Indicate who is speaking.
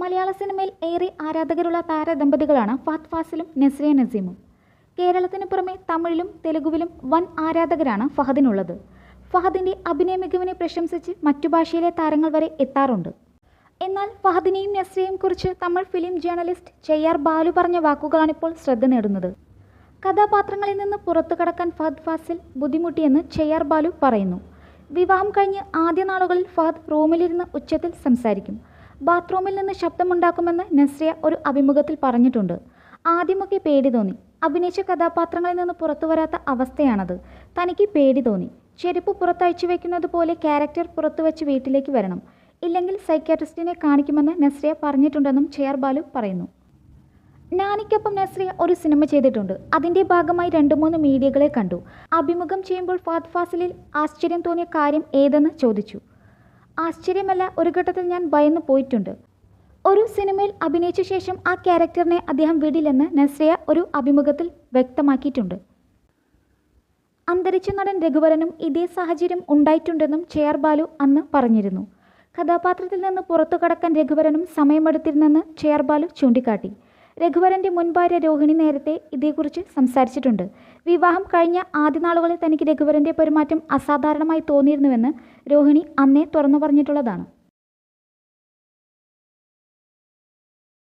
Speaker 1: മലയാള സിനിമയിൽ ഏറെ ആരാധകരുള്ള താരദമ്പതികളാണ് ഫാത് ഫാസിലും നസ്രിയ നസീമും. കേരളത്തിന് പുറമെ തമിഴിലും തെലുഗുവിലും വൻ ആരാധകരാണ് ഫഹദിനുള്ളത്. ഫഹദിന്റെ അഭിനയ മികവിനെ പ്രശംസിച്ച് മറ്റു ഭാഷയിലെ താരങ്ങൾ വരെ എത്താറുണ്ട്. എന്നാൽ ഫഹദിനെയും നസ്രിയെയും കുറിച്ച് തമിഴ് ഫിലിം ജേർണലിസ്റ്റ് ചെയ്യാർ ബാലു പറഞ്ഞ വാക്കുകളാണിപ്പോൾ ശ്രദ്ധ നേടുന്നത്. കഥാപാത്രങ്ങളിൽ നിന്ന് പുറത്തു കടക്കാൻ ഫഹദ് ഫാസിൽ ബുദ്ധിമുട്ടിയെന്ന് ചെയ്യാർ ബാലു പറയുന്നു. വിവാഹം കഴിഞ്ഞ് ആദ്യ നാളുകളിൽ ഫഹദ് റൂമിലിരുന്ന് ഉച്ചത്തിൽ സംസാരിക്കും. ബാത്റൂമിൽ നിന്ന് ശബ്ദമുണ്ടാക്കുമെന്ന് നസ്രിയ ഒരു അഭിമുഖത്തിൽ പറഞ്ഞിട്ടുണ്ട്. ആദ്യമൊക്കെ പേടി തോന്നി. അഭിനയിച്ച കഥാപാത്രങ്ങളിൽ നിന്ന് പുറത്തു വരാത്ത അവസ്ഥയാണത്. തനിക്ക് പേടി തോന്നി. ചെരുപ്പ് പുറത്തയച്ചു വെക്കുന്നത് പോലെ ക്യാരക്ടർ പുറത്തു വെച്ച് വീട്ടിലേക്ക് വരണം. ഇല്ലെങ്കിൽ സൈക്യാട്രിസ്റ്റിനെ കാണിക്കുമെന്ന് നസ്രിയ പറഞ്ഞിട്ടുണ്ടെന്നും ചെയർ ബാലു പറയുന്നു. നാനിക്കൊപ്പം നസ്രിയ ഒരു സിനിമ ചെയ്തിട്ടുണ്ട്. അതിന്റെ ഭാഗമായി രണ്ട് മൂന്ന് മീഡിയകളെ കണ്ടു. അഭിമുഖം ചെയ്യുമ്പോൾ ഫാദ് ഫാസിലിൽ ആശ്ചര്യം തോന്നിയ കാര്യം ഏതെന്ന് ചോദിച്ചു. ആശ്ചര്യമല്ല ഒരു ഘട്ടത്തിൽ ഞാൻ ഭയന്നു പോയിട്ടുണ്ട്. ഒരു സിനിമയിൽ അഭിനയിച്ച ശേഷം ആ ക്യാരക്ടറിനെ അദ്ദേഹം വിടില്ലെന്ന് നസ്രിയ ഒരു അഭിമുഖത്തിൽ വ്യക്തമാക്കിയിട്ടുണ്ട്. അന്തരിച്ച നടൻ രഘുവരനും ഇതേ സാഹചര്യം ഉണ്ടായിട്ടുണ്ടെന്നും ചെയർ ബാലു അന്ന് പറഞ്ഞിരുന്നു. കഥാപാത്രത്തിൽ നിന്ന് പുറത്തു കടക്കാൻ രഘുവരനും സമയമെടുത്തിരുന്നെന്ന് ചെയർ ബാലു ചൂണ്ടിക്കാട്ടി. രഘുവരന്റെ മുൻ ഭാര്യ രോഹിണി നേരത്തെ ഇതേക്കുറിച്ച് സംസാരിച്ചിട്ടുണ്ട്. വിവാഹം കഴിഞ്ഞ ആദ്യ നാളുകളിൽ തനിക്ക് രഘുവരന്റെ പെരുമാറ്റം അസാധാരണമായി തോന്നിയിരുന്നുവെന്ന് രോഹിണി അന്നേ തുറന്നു പറഞ്ഞിട്ടുള്ളതാണ്.